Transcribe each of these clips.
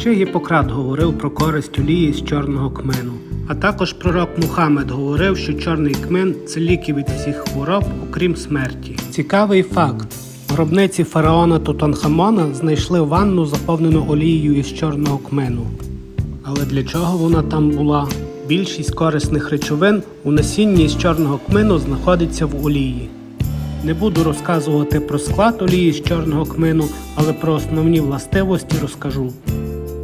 Ще Гіппократ говорив про користь олії з чорного кмину. А також пророк Мухаммед говорив, що чорний кмин це ліки від всіх хвороб, окрім смерті. Цікавий факт. Гробниці фараона Тутанхамона знайшли ванну, заповнену олією із чорного кмину. Але для чого вона там була? Більшість корисних речовин у насінні з чорного кмину знаходиться в олії. Не буду розказувати про склад олії з чорного кмину, але про основні властивості розкажу.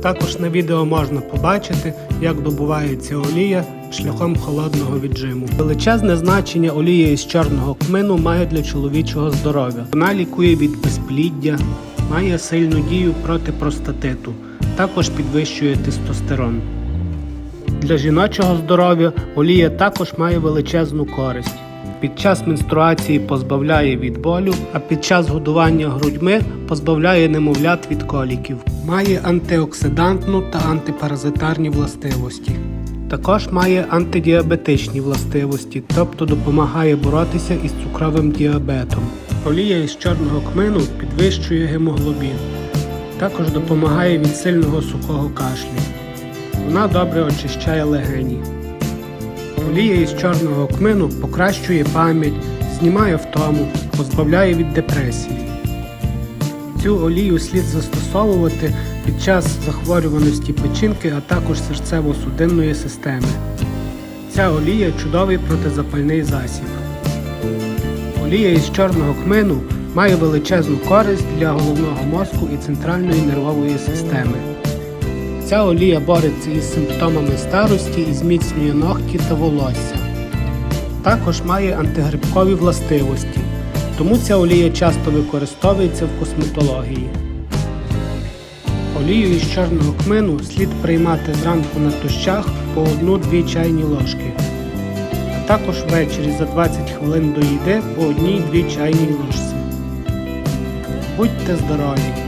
Також на відео можна побачити, як добувається олія шляхом холодного віджиму. Величезне значення олії із чорного кмину має для чоловічого здоров'я. Вона лікує від безпліддя, має сильну дію проти простатиту, також підвищує тестостерон. Для жіночого здоров'я олія також має величезну користь. Під час менструації позбавляє від болю, а під час годування грудьми позбавляє немовлят від коліків. Має антиоксидантну та антипаразитарні властивості. Також має антидіабетичні властивості, тобто допомагає боротися із цукровим діабетом. Олія із чорного кмину підвищує гемоглобін. Також допомагає від сильного сухого кашлю. Вона добре очищає легені. Олія із чорного кмину покращує пам'ять, знімає втому, позбавляє від депресії. Цю олію слід застосовувати під час захворюваності печінки, а також серцево-судинної системи. Ця олія чудовий протизапальний засіб. Олія із чорного кмину має величезну користь для головного мозку і центральної нервової системи. Ця олія бореться із симптомами старості і зміцнює ногті та волосся. Також має антигрибкові властивості, тому ця олія часто використовується в косметології. Олію із чорного кмину слід приймати зранку на тощах по 1-2 чайні ложки, а також ввечері за 20 хвилин до їди по 1-2 чайній ложці. Будьте здорові!